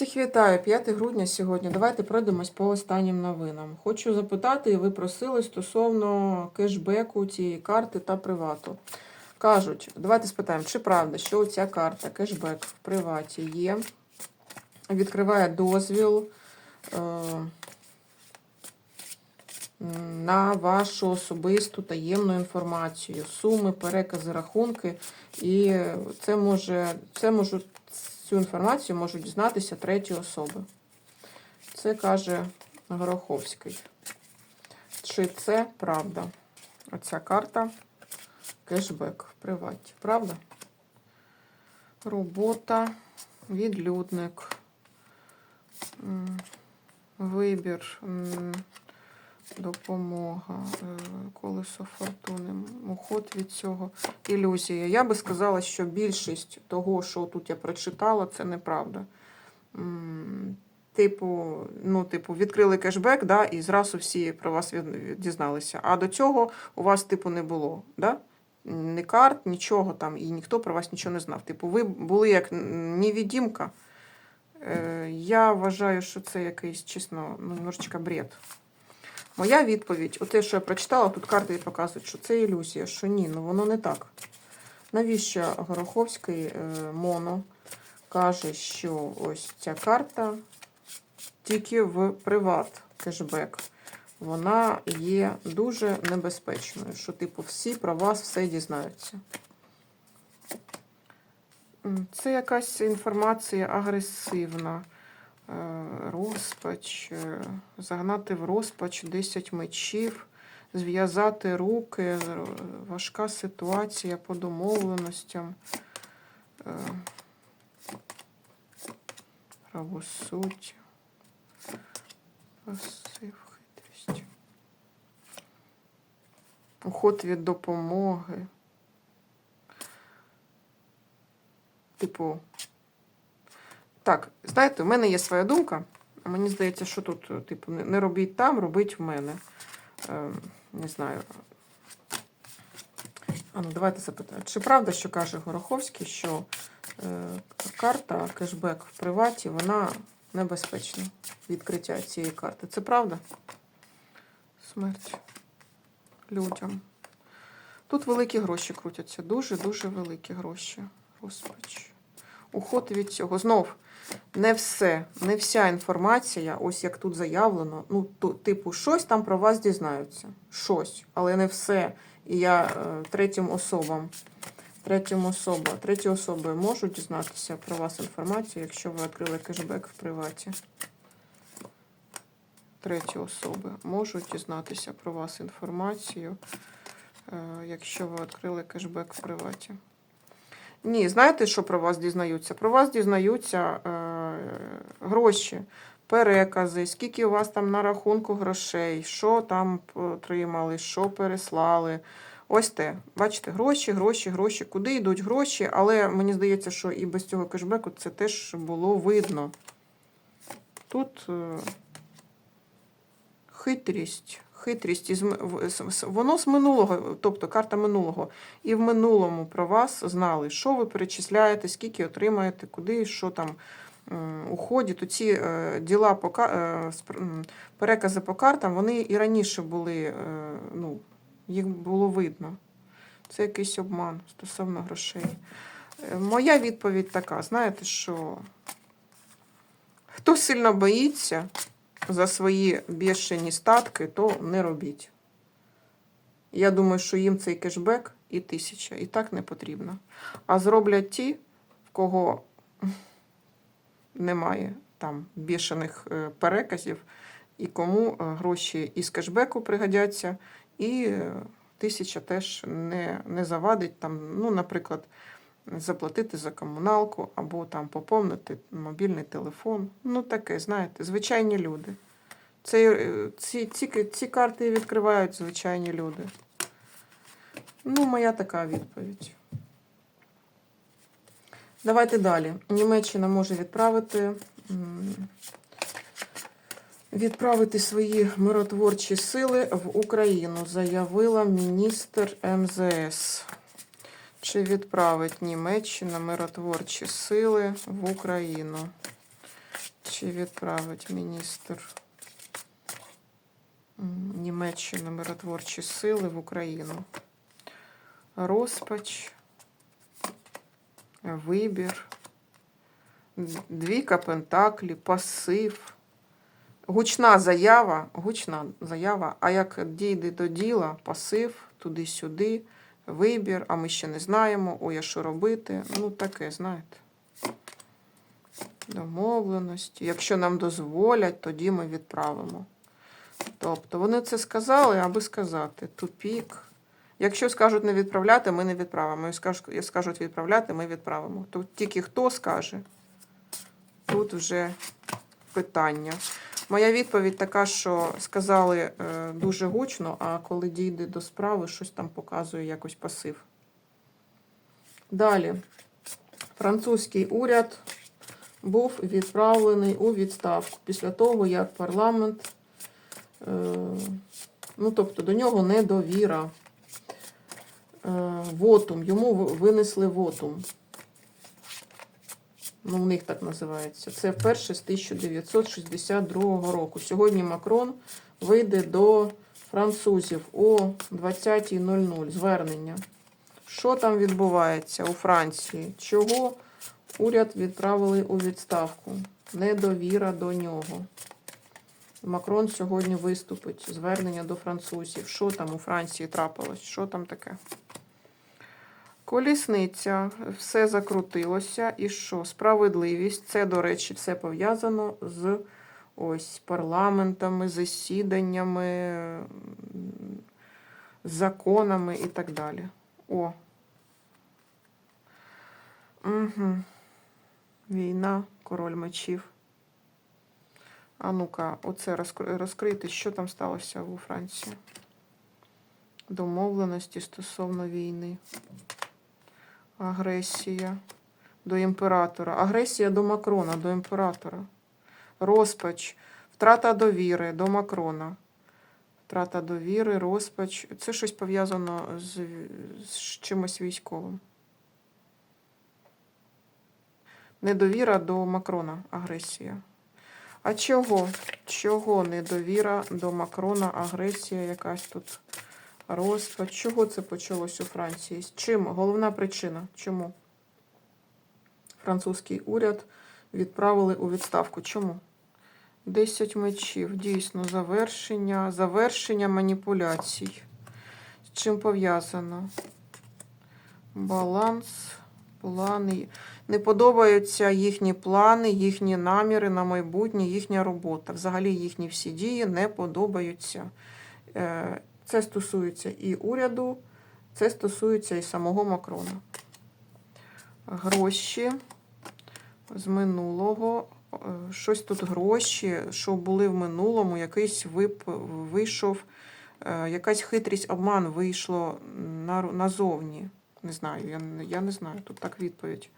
Всіх вітаю, 5 грудня сьогодні. Давайте пройдемось по останнім новинам. Хочу запитати, ви просили стосовно кешбеку цієї карти та привату. Кажуть, давайте спитаємо, чи правда, що ця карта кешбек в приваті є, відкриває дозвіл е, на вашу особисту таємну інформацію, суми, перекази, рахунки, і це може, це можуть цю інформацію можуть дізнатися треті особи. Це каже Гороховський. Чи це правда? Оця карта кешбек в приваті. Правда? Робота, відлюдник, вибір, допомога, е, колесо фортуни, уход від цього, ілюзія. Я би сказала, що більшість того, що тут я прочитала, це неправда. Типу, ну, типу, відкрили кешбек, да, і зразу всі про вас дізналися. А до цього у вас, типу, не було. Да? Ні карт, нічого там, і ніхто про вас нічого не знав. Типу, ви були як невідімка. Е, я вважаю, що це якийсь, чесно, ну, немножечко бред. Моя відповідь, оте, що я прочитала, тут карти показують, що це ілюзія, що ні, ну воно не так. Навіщо Гороховський е, Моно каже, що ось ця карта тільки в приват кешбек. Вона є дуже небезпечною, що, типу, всі про вас все дізнаються. Це якась інформація агресивна. Е, Розпач, е, загнати в розпач 10 мечів, зв'язати руки, е, важка ситуація по домовленостям. Правосуддя. Пасив, хитрість. Уход від допомоги. Типу, так, знаєте, в мене є своя думка. Мені здається, що тут, типу, не- не робіть там, робіть в мене. Е, не знаю. А ну, давайте запитаємо. Чи правда, що каже Гороховський, що е, карта кешбек в приваті, вона небезпечна відкриття цієї карти? Це правда? Смерть людям. Тут великі гроші крутяться. Дуже-дуже великі гроші. Розпач. Уход від цього. Знов, не все, не вся інформація, ось як тут заявлено. Ну, типу, щось там про вас дізнаються. Щось, але не все. І я е, третім особам. Третім особа, треті особи можуть дізнатися про вас інформацію, якщо ви відкрили кешбек в приваті. Треті особи можуть дізнатися про вас інформацію, е, якщо ви відкрили кешбек в приваті. Ні, знаєте, що про вас дізнаються? Про вас дізнаються е, гроші, перекази, скільки у вас там на рахунку грошей, що там отримали, що переслали. Ось те. Бачите, гроші, гроші, гроші. Куди йдуть гроші, але мені здається, що і без цього кешбеку це теж було видно. Тут е, хитрість. Хитрість із воно з минулого, тобто карта минулого. І в минулому про вас знали, що ви перечисляєте, скільки отримаєте, куди, що там м, уходить. Оці е, діла по е, перекази по картам, вони і раніше були, е, ну, їх було видно. Це якийсь обман стосовно грошей. Моя відповідь така: знаєте, що хто сильно боїться за свої бішені статки, то не робіть. Я думаю, що їм цей кешбек і тисяча, і так не потрібно. А зроблять ті, в кого немає там бішених е, переказів, і кому е, гроші із кешбеку пригодяться, і е, тисяча теж не, не завадить там, ну, наприклад, заплатити за комуналку або там поповнити мобільний телефон. Ну, таке, знаєте, звичайні люди. Це, е, ці, ці, ці карти відкривають звичайні люди. Ну, моя така відповідь. Давайте далі. Німеччина може відправити, відправити свої миротворчі сили в Україну, заявила міністр МЗС. Чи відправить Німеччина миротворчі сили в Україну? Чи відправить міністр Німеччини миротворчі сили в Україну? Розпач, вибір, двійка пентаклі, пасив. Гучна заява, гучна заява, а як дійде до діла, пасив, туди-сюди, вибір, а ми ще не знаємо, ой, а що робити. Ну, таке, знаєте. Домовленості. Якщо нам дозволять, тоді ми відправимо. Тобто вони це сказали, аби сказати. Тупік. Якщо скажуть не відправляти, ми не відправимо. Якщо скажуть- відправляти, ми відправимо. Тут тільки хто скаже, тут вже питання. Моя відповідь така, що сказали е, дуже гучно, а коли дійде до справи, щось там показує якось пасив. Далі. Французький уряд був відправлений у відставку після того, як парламент, е, ну тобто до нього недовіра. Е, вотум, йому винесли вотум. Ну, в них так називається. Це перше з 1962 року. Сьогодні Макрон вийде до французів о 20.00. Звернення. Що там відбувається у Франції? Чого уряд відправили у відставку? Недовіра до нього. Макрон сьогодні виступить. Звернення до французів. Що там у Франції трапилось? Що там таке? Колісниця, все закрутилося. І що? Справедливість. Це, до речі, все пов'язано з ось парламентами, засіданнями, законами і так далі. О. Угу. Війна, король мечів. А ну-ка, оце розкри- розкрити, що там сталося у Франції. Домовленості стосовно війни. Агресія до імператора. Агресія до Макрона, до імператора. Розпач. Втрата довіри до Макрона. Втрата довіри, розпач. Це щось пов'язано з, з чимось військовим. Недовіра до Макрона. Агресія. А чого? Чого недовіра до Макрона? Агресія якась тут. Розпад. Чого це почалось у Франції? Чим? Головна причина. Чому? Французький уряд відправили у відставку. Чому? 10 мечів. Дійсно, завершення, завершення маніпуляцій. З чим пов'язано? Баланс, плани. Не подобаються їхні плани, їхні наміри на майбутнє, їхня робота. Взагалі їхні всі дії не подобаються. Це стосується і уряду, це стосується і самого Макрона. Гроші з минулого. Е, Щось тут гроші, що були в минулому, якийсь вип, вийшов, е, якась хитрість, обман вийшло на, назовні. Не знаю, я, я не знаю, тут так відповідь.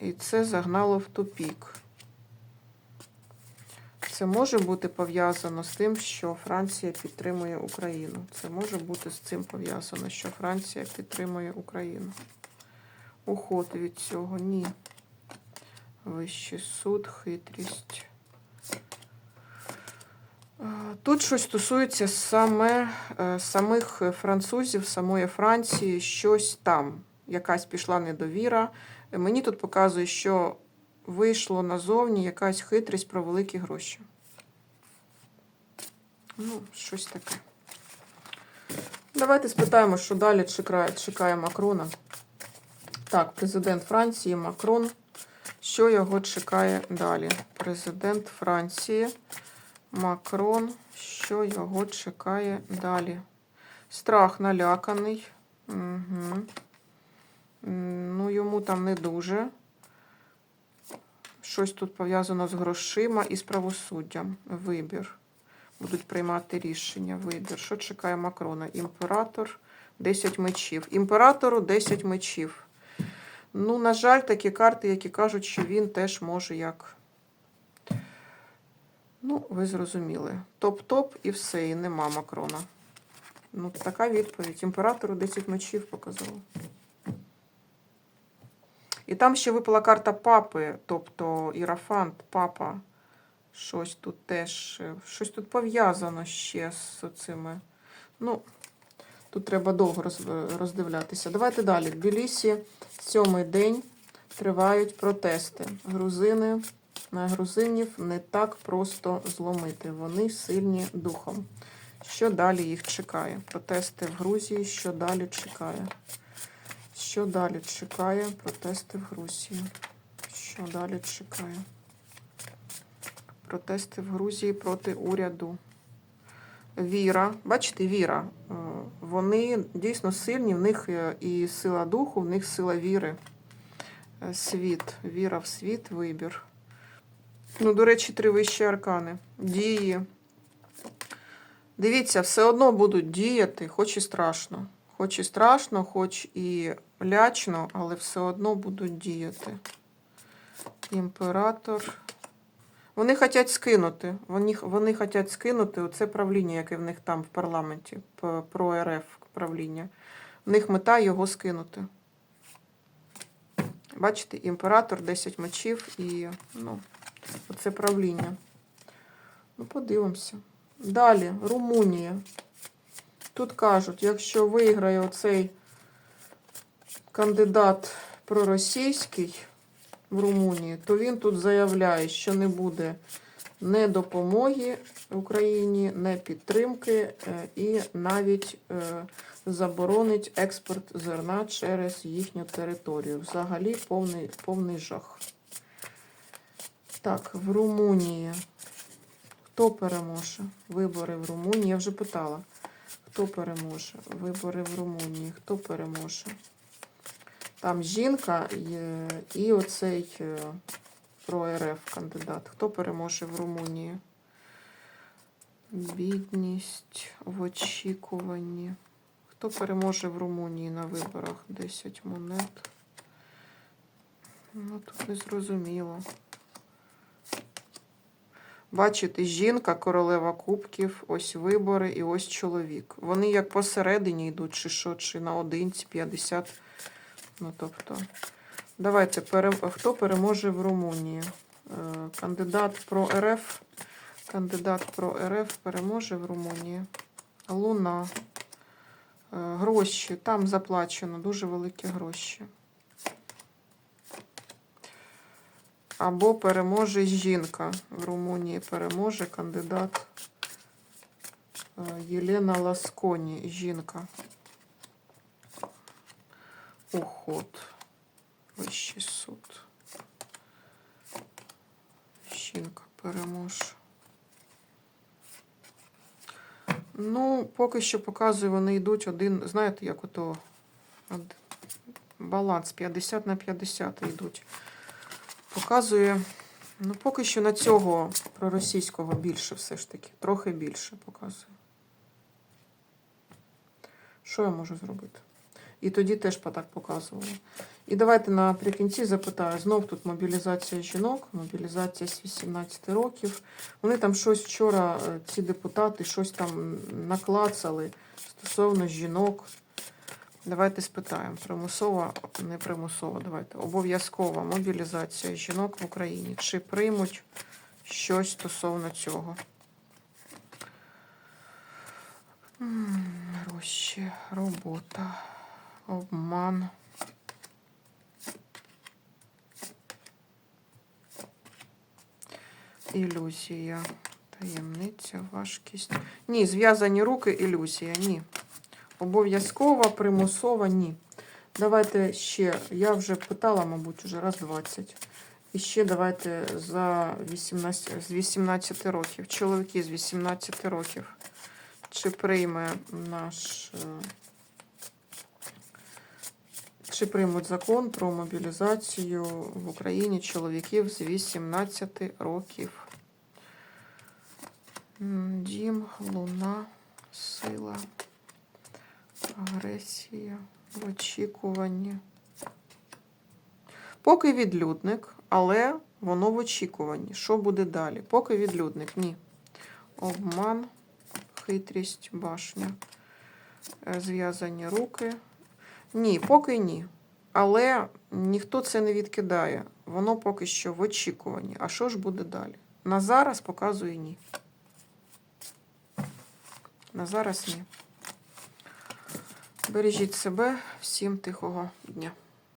І це загнало в тупік. Це може бути пов'язано з тим, що Франція підтримує Україну. Це може бути з цим пов'язано, що Франція підтримує Україну. Уход від цього ні. Вищий суд, хитрість. Тут щось стосується саме, е, самих французів, самої Франції, щось там. Якась пішла недовіра. Мені тут показує, що вийшло назовні якась хитрість про великі гроші. Ну, щось таке. Давайте спитаємо, що далі чекає, Макрона. Так, президент Франції Макрон. Що його чекає далі? Президент Франції Макрон. Що його чекає далі? Страх наляканий. Угу. Ну, йому там не дуже. Щось тут пов'язано з грошима і з правосуддям. Вибір. Будуть приймати рішення. Вибір. Що чекає Макрона? Імператор 10 мечів. Імператору 10 мечів. Ну, на жаль, такі карти, які кажуть, що він теж може як. Ну, ви зрозуміли. Топ-топ і все, і нема Макрона. Ну, така відповідь. Імператору 10 мечів показало. І там ще випала карта папи, тобто Ірафант, папа. Щось тут теж, е, щось тут пов'язано ще з цими. Ну, тут треба довго роздивлятися. Давайте далі. В Тбілісі сьомий день тривають протести. Грузини на грузинів не так просто зломити. Вони сильні духом. Що далі їх чекає? Протести в Грузії, що далі чекає? Що далі чекає? Протести в Грузії. Що далі чекає? Протести в Грузії проти уряду. Віра, бачите, віра. Е, Вони дійсно сильні, в них е, і сила духу, в них сила віри. Е, Світ, віра в світ, вибір. Ну, до речі, три вищі аркани. Дії. Дивіться, все одно будуть діяти, хоч і страшно. Хоч і страшно, хоч і лячно, але все одно будуть діяти. Імператор. Вони хочуть скинути. Вони, вони хочуть скинути оце правління, яке в них там в парламенті, про РФ правління. В них мета його скинути. Бачите, імператор, 10 мечів і ну, оце правління. Ну, подивимося. Далі, Румунія. Тут кажуть, якщо виграє оцей кандидат проросійський в Румунії, то він тут заявляє, що не буде не допомоги Україні, не підтримки е, і навіть е, заборонить експорт зерна через їхню територію. Взагалі повний, повний жах. Так, в Румунії. Хто переможе? Вибори в Румунії. Я вже питала. Хто переможе? Вибори в Румунії. Хто переможе? Там жінка і оцей е, про РФ кандидат. Хто переможе в Румунії? Бідність в очікуванні. Хто переможе в Румунії на виборах? 10 монет. Ну, тут не зрозуміло. Бачите, жінка, королева кубків, ось вибори і ось чоловік. Вони як посередині йдуть, чи що, чи наодинці 50. Ну, тобто, давайте, пере... хто переможе в Румунії? Е, Кандидат про РФ. Кандидат про РФ переможе в Румунії. Луна. Е, Гроші. Там заплачено дуже великі гроші. Або переможе жінка. В Румунії переможе кандидат е, Єлена Ласконі. Жінка. Уход. Вищий суд. Жінка переможе. Ну, поки що показую, вони йдуть один, знаєте, як ото баланс 50 на 50 йдуть. Показує, ну, поки що на цього проросійського більше все ж таки. Трохи більше показує. Що я можу зробити? І тоді теж так показувала. І давайте наприкінці запитаю. Знов тут мобілізація жінок, мобілізація з 18 років. Вони там щось вчора, е, ці депутати, щось там наклацали стосовно жінок. Давайте спитаємо. Примусова, не примусова, давайте. Обов'язкова мобілізація жінок в Україні. Чи приймуть щось стосовно цього? Гроші, робота, обман. Ілюзія, таємниця, важкість. Ні, зв'язані руки, ілюзія, ні. Обов'язкова, примусова, ні. Давайте ще, я вже питала, мабуть, уже раз 20. І ще давайте за 18, з 18 років. Чоловіки з 18 років. Чи прийме наш. е, Чи приймуть закон про мобілізацію в Україні чоловіків з 18 років? Дім, луна, сила, агресія, в очікуванні. Поки відлюдник, але воно в очікуванні. Що буде далі? Поки відлюдник, ні. Обман, хитрість, башня, Е, зв'язані руки. Ні, поки ні. Але ніхто це не відкидає. Воно поки що в очікуванні. А що ж буде далі? на зараз показує ні. На зараз ні. Бережіть себе, всім тихого дня.